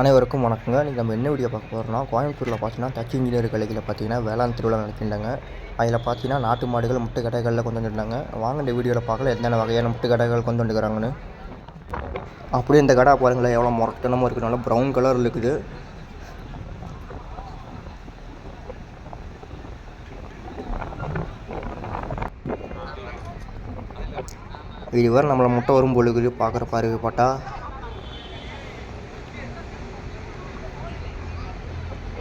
அனைவருக்கும் வணக்கங்க. இன்றைக்கி நம்ம என்ன வீடியோ பார்க்க போகிறோம்னா கோயம்புத்தூரில் பார்த்தீங்கன்னா தச்சு இன்ஜினியர் கலையில் பார்த்தீங்கன்னா வேளாண் திருவிழா நடத்திருந்தாங்க அதில் பார்த்தீங்கன்னா நாட்டு மாடுகள் முட்டை கடைகளில் கொண்டு வந்துருந்தாங்க. வாங்க இந்த வீடியோவில் பார்க்கல என்னென்ன வகையான முட்டை கடைகள் கொண்டு வந்துக்கிறாங்கன்னு அப்படியே இந்த கடை பாருங்களேன் எவ்வளோ முரட்டனமாக இருக்குது நல்லா ப்ரௌன் கலரில் இருக்குது. இதுவரை நம்மளை முட்டை வரும் பொழுது பார்க்குற பாருப்பட்டா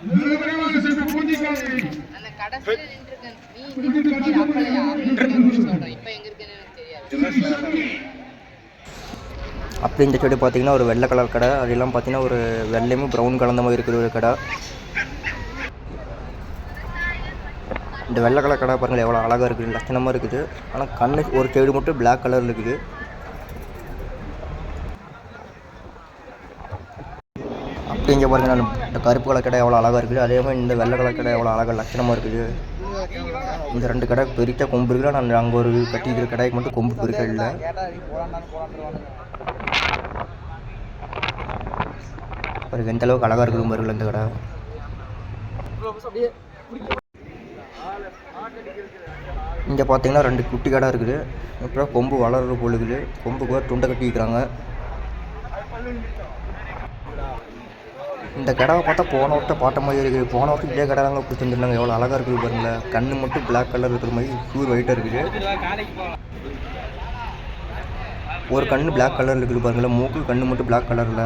அப்படின்னு அப்படி இந்த செடி பார்த்தீங்கன்னா ஒரு வெள்ளை கலர் கடை. அதெல்லாம் பார்த்தீங்கன்னா ஒரு வெள்ளையும் ப்ரௌன் கலந்த மாதிரி இருக்கிற ஒரு கடை. இந்த வெள்ளை கலர் கடை பாருங்கள் எவ்வளோ அழகாக இருக்குது. லட்சணமாக இருக்குது. ஆனால் கண்ணு ஒரு சைடு மட்டும் பிளாக் கலர் இருக்குது. அப்படி இங்கே பாருங்கள் நான் இந்த கருப்பு கலர் கடை எவ்வளோ அழகாக இருக்குது. அதே மாதிரி இந்த வெள்ளை கலர் கடை எவ்வளோ அழகாக லட்சணமாக இருக்குது. இந்த ரெண்டு கடை பெரிய கொம்பு இருக்குது நான் அங்கே ஒரு கட்டிக்கிற கடைக்கு மட்டும் கொம்பு பெருக்க இல்லை. பாருங்க எந்த அளவுக்கு அழகாக இருக்குது பாருங்கள் இந்த கடை. இங்கே பார்த்தீங்கன்னா ரெண்டு குட்டி கடை இருக்குது. அப்புறம் கொம்பு வளர்கிற போல் கொம்புக்கு துண்டை கட்டி வைக்கிறாங்க. இந்த கடவை பார்த்தா போன வருஷம் பார்த்த மாதிரி இருக்குது. போன வருஷம் இதே கடை தாங்க பிடிச்சிருந்துருந்தாங்க எவ்வளோ அழகாக இருக்குது பாருங்களேன் கண்ணு மட்டும் பிளாக் கலர் இருக்கிற மாதிரி ப்யூர் ஒயிட்டாக இருக்குது. ஒரு கண்ணு பிளாக் கலர் இருக்குது பாருங்களேன் மூக்கு கண்ணு மட்டும் பிளாக் கலரில்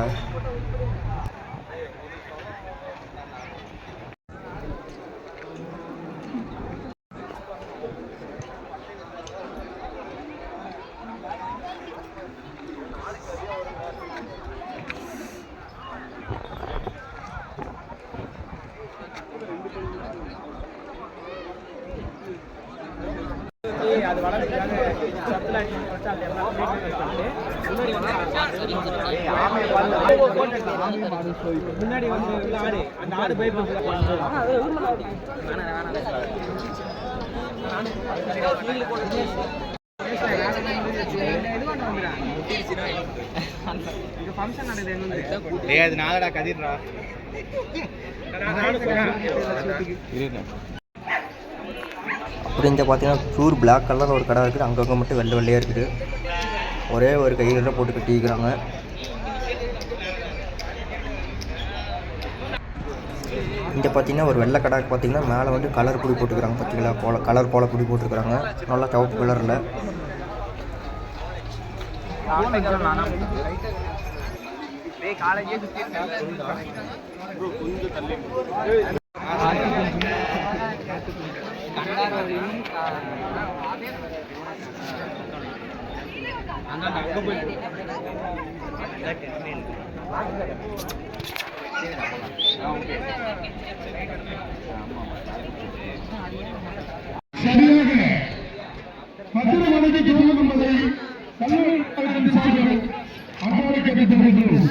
அது வளர்றதுக்காக சத்துல அடி போட்டு அது எல்லாம் முன்னாடி வந்து உள்ள ஆடு அந்த ஆடு டேய் அது நாளடா கதிர்ரா அப்புறம் இங்கே பார்த்தீங்கன்னா ப்யூர் பிளாக் கலரில் ஒரு கடை இருக்குது. அங்கங்கே மட்டும் வெள்ளை வெள்ளையாக இருக்குது. ஒரே ஒரு கையில் தான் போட்டு கட்டிக்கிறாங்க இங்கே பார்த்தீங்கன்னா ஒரு வெள்ளை கடை பார்த்தீங்கன்னா மேலே வந்து கலர் பொடி போட்டுக்கிறாங்க பார்த்தீங்களா கோல கலர் கோல பொடி போட்டுருக்குறாங்க நல்லா சிவப்பு கலரில் காலேஜே சுத்தி சரியாக மனைவி துவங்கும் என்பதை கல்லூரி சார்பில் அன்போடு கேட்டுக்கொள்கிறோம்